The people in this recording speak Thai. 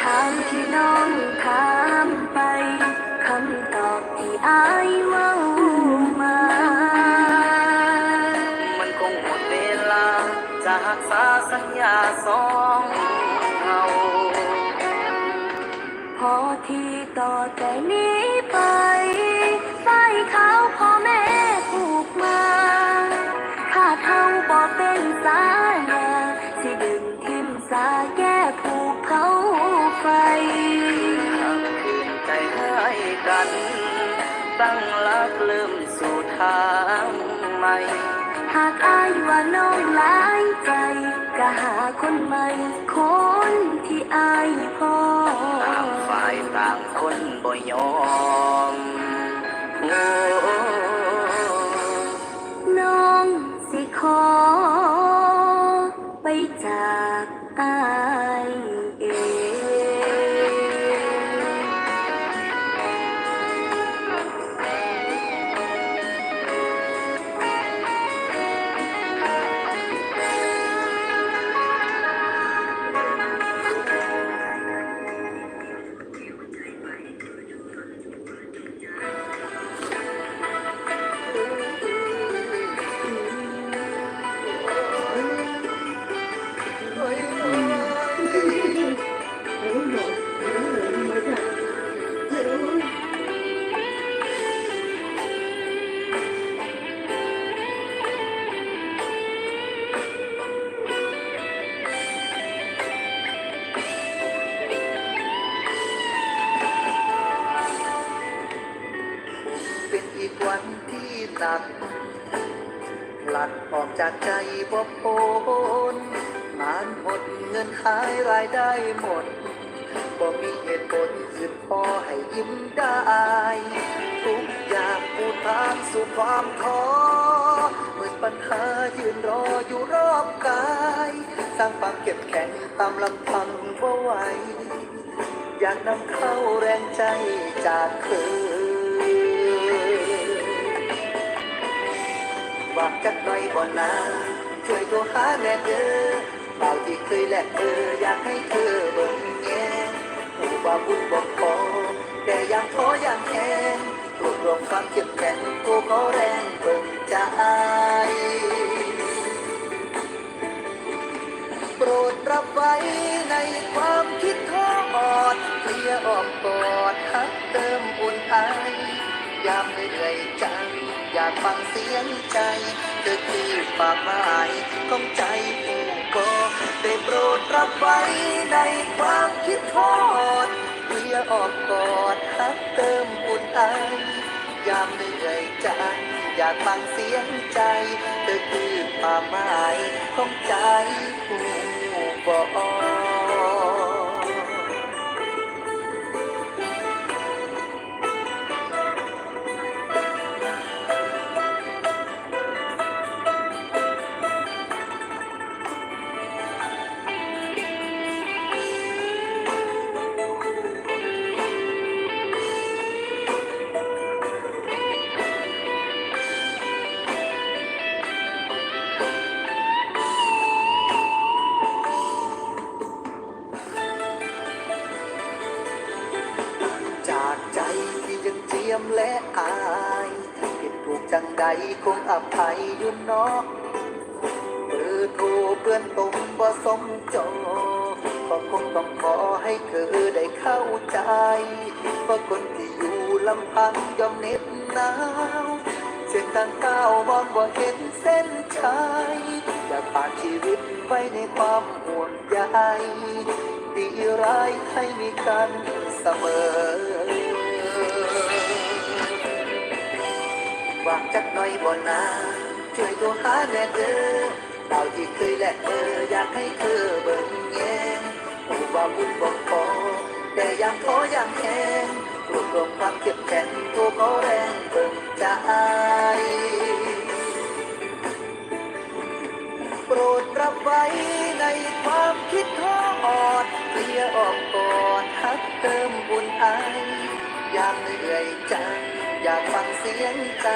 ถามที่น้องถามไปคำตอบที่อายว่ามา มันคงหมดเวลา จะหักษาสัญญาสองเราพอที่ต่อใจนี้ไปสายเขาพ่อแม่ปลูกมาถ้าเท่าบอกเป็นสาญาสิดึงทิมสาแกัน ตั้งรักเริ่มสู่ทางใหม่ หากอายว่าน้องหลายใจก็หาคนใหม่ คนที่อายพอต่างฝ่ายต่างคนบ่ยอมโอ้น้องสิขอ วันที่หนักหลัดออกจากใจบ่พ้นงานหดเงินหายรายได้หมดบ่มีเหตุผลอื่นพอให้ยิ้มได้ ทุกอย่างปูทางสู่ความท้อเหมือนปัญหายืนรออยู่รอบกาย สร้างความเก็บแข็งตามลำพังบ่ไหวอยากนำเข้าแรงใจจากเธอ จักหน่อยบ่นาช่วยโทรหาแน่เด้อเบาที่เคยแลกเธออยากให้เธอเบิ่งแง่หูบ่าบุญบอกพอแต่ยังท้อยังแข็งรวบรวมความเข้มแข็งกูขอแรงเบิ่งใจโปรดรับไว้ในความคิดทอดเคลียออมกอดฮักเติมอุ่นไอยามเหนื่อยใจ อยากฟังเสียงใจเธอคือปากไม้ของใจผู้ก็ได้โปรดรับไว้ในความคิดทอดเคลียร์อ้อมกอดฮักเติมอุ่นไอยามเหนื่อยใจอยากฟังเสียงใจเธอคือป่าไม้ของใจผู้บอ ยังเจียมและอายผิดถูกจังใดคงอภัยอยู่เนอกเบอร์โทรเพื่อนตรงบ่สมจอก็คงต้องขอให้เธอได้เข้าใจว่าคนที่อยู่ลำพังยอมเหน็บหนาวเส้นทางก้าวมองบ่เห็นเส้นชัยอยากผ่านชีวิตไว้ในความห่วงใยดีร้ายให้มีกันเสมอ วางจักหน่อยบ่นาช่วยตัวหาแน่เด้อดาวที่เคยแลกเบออยากให้เธอเบิ่งแยงหูว่าบุญบอกพอแต่ยังท้อยังแข็งรวบรวมความเข้มแข็งตัวขอแรงเบิ่งใจโปรดรับไว้ในความคิดท้ออดเคลียออก ใจ อยากฟังเสียงใจ